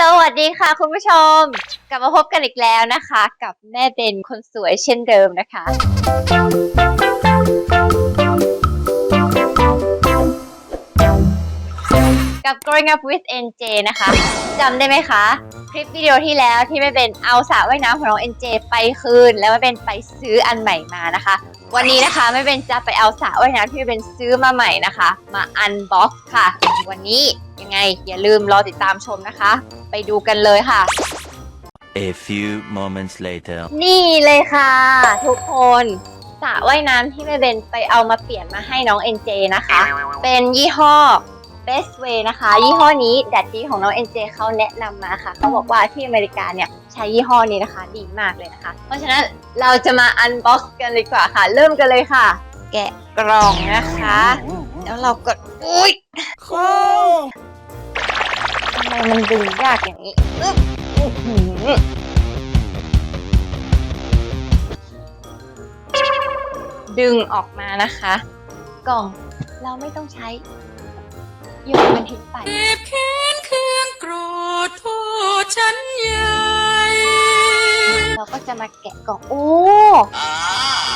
สวัสดีค่ะคุณผู้ชม กลับมาพบกันอีกแล้วนะคะ กับแม่เบนคนสวยเช่นเดิมนะคะ กับ Growing Up with NJ นะคะจำได้ไหมคะ คลิปวิดีโอที่แล้วที่แม่เบนเอาสระว่ายน้ำของน้อง NJ ไปคืน แล้วแม่เบนไปซื้ออันใหม่มานะคะ วันนี้นะคะแม่เบนจะไปเอาสระว่ายน้ำที่แม่เบนซื้อมาใหม่นะคะ มาอันบ็อกค่ะ วันนี้ยังไงอย่าลืมรอติดตามชมนะคะ ไปดูกันเลยค่ะ A few moments later. นี่เลยค่ะ ทุกคนสระว่ายน้ำที่แม่เบนไปเอามาเปลี่ยนมาให้น้อง NJ นะคะ เป็นยี่ห้อ Best Way นะคะ ยี่ห้อนี้แดดดี้ของน้อง NJ เขาแนะนำมาค่ะเขาบอกว่าที่อเมริกาเนี่ยใช้ยี่ห้อนี้นะคะ ดีมากเลยนะคะ เพราะฉะนั้นเราจะมาอันบ็อกซ์กันเลยดีกว่าค่ะ เริ่มกันเลยค่ะ แกะกล่องนะคะ แล้วเรากดอุ้ยทำไมมันดึงยากอย่างนี้อึ๊บอื้อหือดึงออกมานะคะ กล่องเราไม่ต้องใช้โยนมันทิ้งไปเจ็บแค้นเคืองโกรธโทษฉันใหญ่ เราก็จะมาแกะกล่องโอ้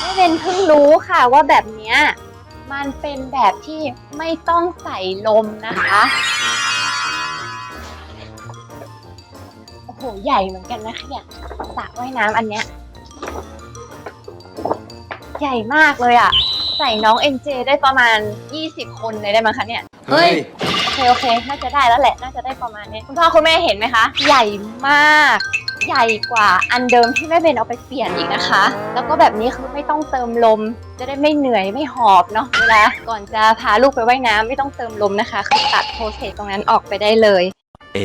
ไม่เป็นเพิ่งรู้ค่ะว่าแบบเนี้ย มันเป็นแบบที่ไม่ต้องใส่ลมนะคะ โอ้โห ใหญ่เหมือนกันนะคะเนี่ยสระว่ายน้ำอันเนี้ย ใหญ่มากเลยอะใส่น้อง NJ ได้ประมาณ 20 คนเลยได้มั้งคะเนี่ย เฮ้ย โอเคโอเค น่าจะได้แล้วแหละ น่าจะได้ประมาณนี้ คุณพ่อคุณแม่เห็นไหมคะ ใหญ่มาก ใหญ่กว่าอันเดิมที่แม่เบนเอาไปเปลี่ยนอีกนะคะ แล้วก็แบบนี้คือไม่ต้องเติมลม จะได้ไม่เหนื่อยไม่หอบเนาะเวลาก่อนจะพาลูกไปว่ายน้ำไม่ต้องเติมลมนะคะคือตัดโปรเซสตรงนั้นออกไปได้เลย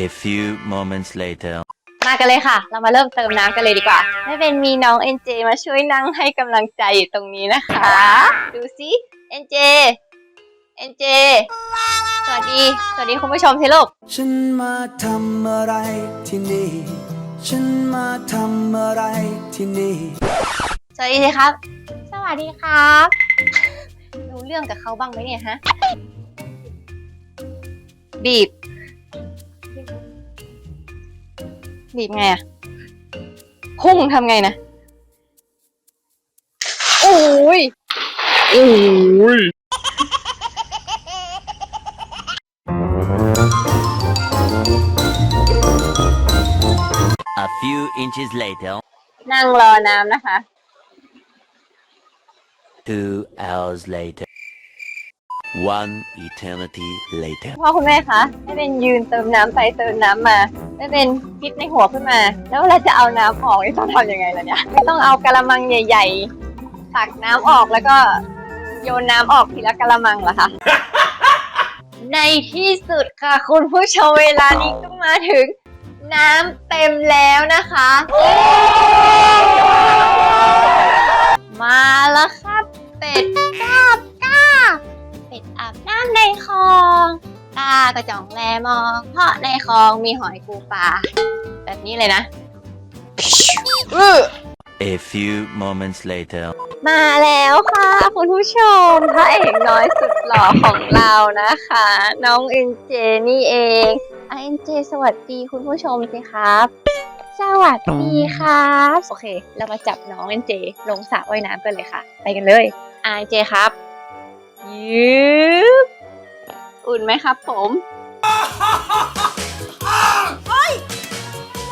A few moments later. มากันเลยค่ะ เรามาเริ่มเติมน้ำกันเลยดีกว่าแม่เบนมีน้องเอ็นเจมาช่วยนั่งให้กำลังใจอยู่ตรงนี้นะคะ ดูสิเอ็นเจเอ็นเจสวัสดี สวัสดีคุณผู้ชมสิลูก ฉันมาทำอะไรที่นี่ ฉันมาทำอะไรที่นี่ สวัสดีสิครับ สวัสดีครับรู้เรื่องกับเขาบ้างไหมเนี่ยฮะ บีบ บีบไงอะพุ่งทำไงนะ โอ้ย A few inches later. นั่งรอน้ำนะคะ Two hours later. One eternity later. พ่อคุณแม่คะไม่เป็นยืนเติมน้ำไปเติมน้ำมาไม่เป็นคิดในหัวขึ้นมา แล้วเวลาจะเอาน้ำออกนี่ต้องทำยังไงล่ะเนี่ยไม่ต้องเอากระมังใหญ่ๆตักน้ำออกแล้วก็โยนน้ำออกทีละกระมังเหรอคะในที่สุดค่ะ คุณผู้ชมเวลานี้ก็มาถึง น้ำเต็มแล้วนะคะ มาแล้วครับ เป็ดกาบกาบเป็ดอาบน้ำในคลองตากระจ่องแลมอง เพราะในคลองมีหอยปูปลาแบบนี้เลยนะอื้อ A few moments later. มาแล้วค่ะ คุณผู้ชมพระเอกน้อยสุดหล่อของเรานะคะ น้องเอ็นเจนี่เอง อะเอ็นเจสวัสดีคุณผู้ชมสิครับ สวัสดีครับ โอเค เรามาจับน้องเอ็นเจลงสระว่ายน้ำกันเลยค่ะ ไปกันเลยอะเอ็นเจครับยืบอุ่นไหมครับผม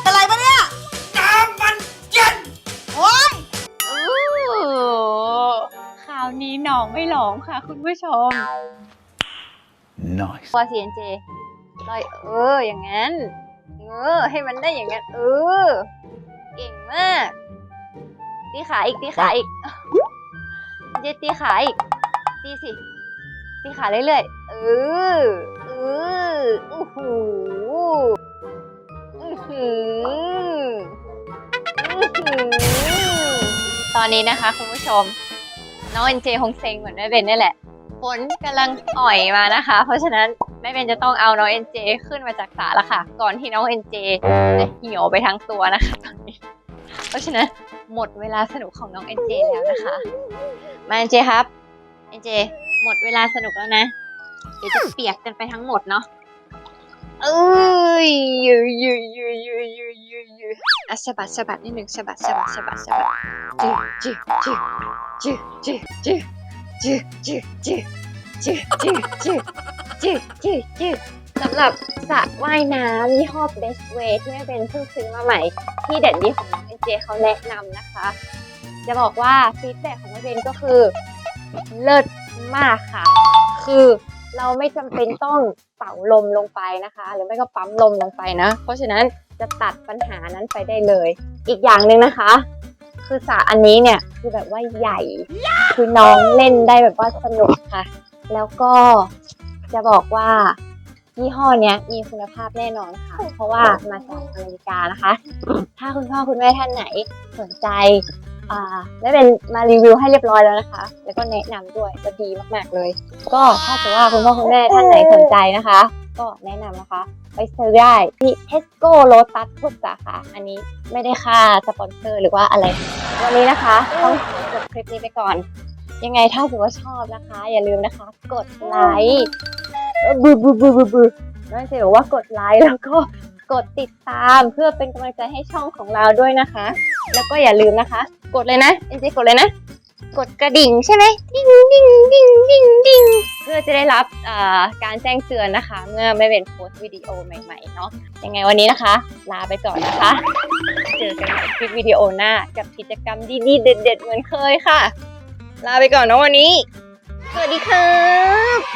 อะไรปะเนี่ย น้ำมันเย็นโอ้ยอู้คราวนี้น้องไม่ร้องค่ะคุณผู้ชม Nice พอเสียนเจลอยเออ อย่างนั้น เออ ให้มันได้อย่างนั้น เออ เก่งมากตีขาอีกตีขาอีกเจตีขาอีกตีสิตีขาเรื่อยๆเออเอออู้หูอื้อหืออื้อหือตอนนี้นะคะคุณผู้ชม น้องเอ็นเจคงเซ็งเหมือนแม่เบนนี่แหละฝนกำลังอ่อยมานะคะ เพราะฉะนั้น แม่เบนจะต้องเอาน้องเอ็นเจขึ้นมาจากสระแล้วค่ะ ก่อนที่น้องเอ็นเจจะเหี่ยวไปทั้งตัวนะคะตอนนี้ เพราะฉะนั้นหมดเวลาสนุกของน้องเอ็นเจแล้วนะคะ มาเอ็นเจครับเอ็นเจหมดเวลาสนุกแล้วนะ เดี๋ยวจะเปียกกันไปทั้งหมดเนาะเอ้ยยืยยืยยือะสะบัดสะบัดนิดหนึ่งสะบัดสะบัดสะบัดสะบัดจื้อจื้อจื้อจื้อจื้อจื้อจื้อจื้อ จื้อจื้อจื้อจื้อจื้อจื้อสำหรับสระว่ายน้ำยี่ห้อ Best Way ที่แม่เป็นเพิ่งซื้อมาใหม่ ที่เด็ดดีของน้องเอเจเขาแนะนำนะคะ จะบอกว่าฟีดแบ็กของแม่เบนก็คือ เลิศมากค่ะ คือเราไม่จำเป็นต้องเป่าลมลงไปนะคะ หรือไม่ก็ปั๊มลมลงไปนะ เพราะฉะนั้นจะตัดปัญหานั้นไปได้เลย อีกอย่างหนึ่งนะคะ คือสระอันนี้เนี่ยคือแบบว่าใหญ่ คือน้องเล่นได้แบบว่าสนุกค่ะ แล้วก็จะบอกว่ายี่ห้อเนี้ยมีคุณภาพแน่นอนค่ะ เพราะว่ามาจากอเมริกานะคะ ถ้าคุณพ่อคุณแม่ท่านไหนสนใจอ่าได้เป็นมารีวิวให้เรียบร้อยแล้วนะคะ แล้วก็แนะนำด้วยก็ดีมาก ๆเลย ก็ถ้าสมมติว่าคุณพ่อคุณแม่ท่านไหนสนใจนะคะ ก็แนะนำนะคะ ไปซื้อได้ที่ Tesco Lotus ทุกสาขาอันนี้ไม่ได้ค่าสปอนเซอร์หรือว่าอะไร วันนี้นะคะต้องจบคลิปนี้ไปก่อน ยังไงถ้าสมมติว่าชอบนะคะ อย่าลืมนะคะ กดไลค์เออบูบูบูบูบูน้องเจบอกว่ากดไลค์แล้วก็กดติดตามเพื่อเป็นกำลังใจให้ช่องของเราด้วยนะคะ แล้วก็อย่าลืมนะคะ กดเลยนะเอ็นจีกดเลยนะ กดกระดิ่งใช่ไหมดิ้งดิ้งดิ้งดิ้งดิ้งเพื่อจะได้รับเอ่อการแจ้งเตือนนะคะ เมื่อไม่เป็นโพสต์วิดีโอใหม่ๆเนาะยังไงวันนี้นะคะ ลาไปก่อนนะคะ เจอกันใหม่คลิปวิดีโอหน้ากับกิจกรรมดีๆเด็ด ๆ เหมือนเคยค่ะ ลาไปก่อนนะวันนี้ สวัสดีครับ